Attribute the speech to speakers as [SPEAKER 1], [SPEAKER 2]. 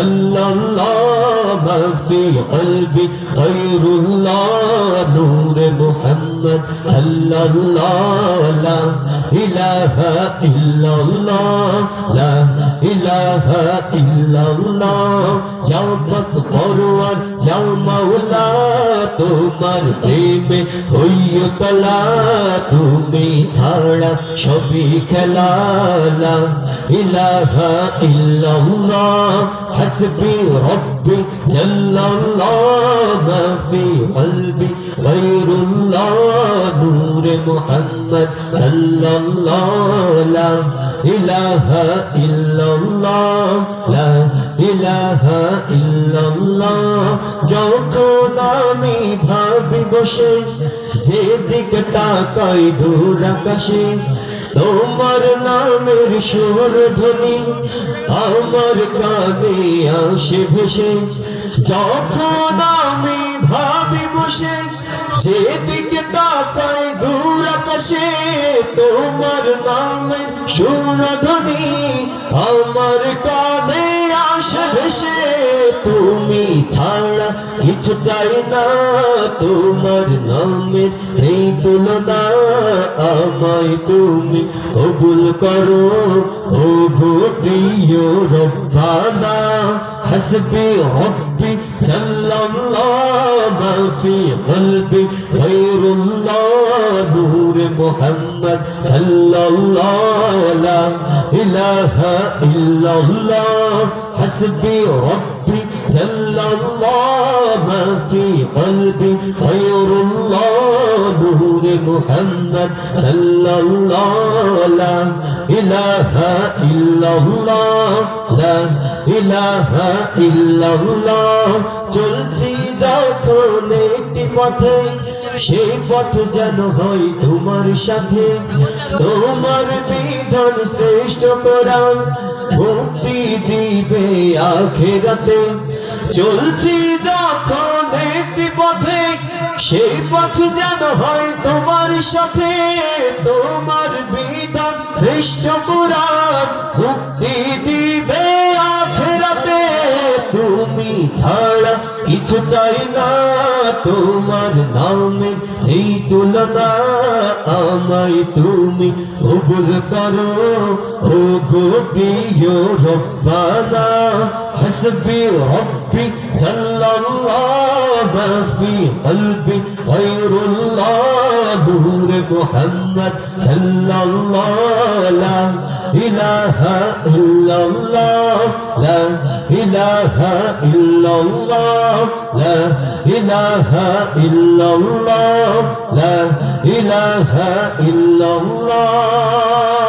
[SPEAKER 1] إلا الله ما في قلبي غير الله نور محمد صلى الله لا إله إلا الله لا إله إلا الله يا بطل يا মাওলা, তোমার প্রেমে হইয় তলা তুমি ছাড়া সবই খেলা লা ইলাহা ইল্লাল্লাহ, হাসবি রব্বি জাল্লাল্লাহ, ফি কলবি গায়রুল্লাহ, নূর মুহাম্মদ সাল্লাল্লাহ লা ইলাহা ইল্লাল্লাহ, লা ইলাহা ইল্লাল্লাহ যখন আমি ভাবি বসে যেদিকে তাকাই দূর আকাশে, তোমার নামের সুর ধ্বনি আমার কানে আসে ভেসে যখন আমি ভাবি বসে যেদিকে তাকাই দূর আকাশে, তোমার নামের সুরধ্বনি আমার কানে ভেসে তুমি ছাড়া, কিছু চাই না। তোমার নামের এই তুলনা আমায় তুমি কবুল করো। ও গো প্রিয় রব্বানা, হাসবি রব্বি চলছি যখন একটি পথে সেই পথ যেন হয় তোমার সাথে। তোমার বিধান শ্রেষ্ঠ কোরআন মুক্তি দিবে আখেরাতে। চলছি যখন একটি পথে, সেই পথ যেন হয় তোমার সাথে। তোমার বিধান শ্রেষ্ঠ কোরআন মুক্তি দিবে আখেরাতে। তুমি ছাড়া কিছু চাই না, তোমার নামে এই তুলনা আমায় তুমি কবুল করো। ও গো প্রিয় রব্বানা, হাসবি রব্বি জাল্লাল্লাহ ফি কলবি গায়রুল্লাহ। নূর মোহাম্মদ সাল্লাল্লাহ ইলাহা ইল্লাল্লাহ লা ইলাহা ইল্লাল্লাহ লা ইলাহা ইল্লাল্লাহ লা ইলাহা ইল্লাল্লাহ।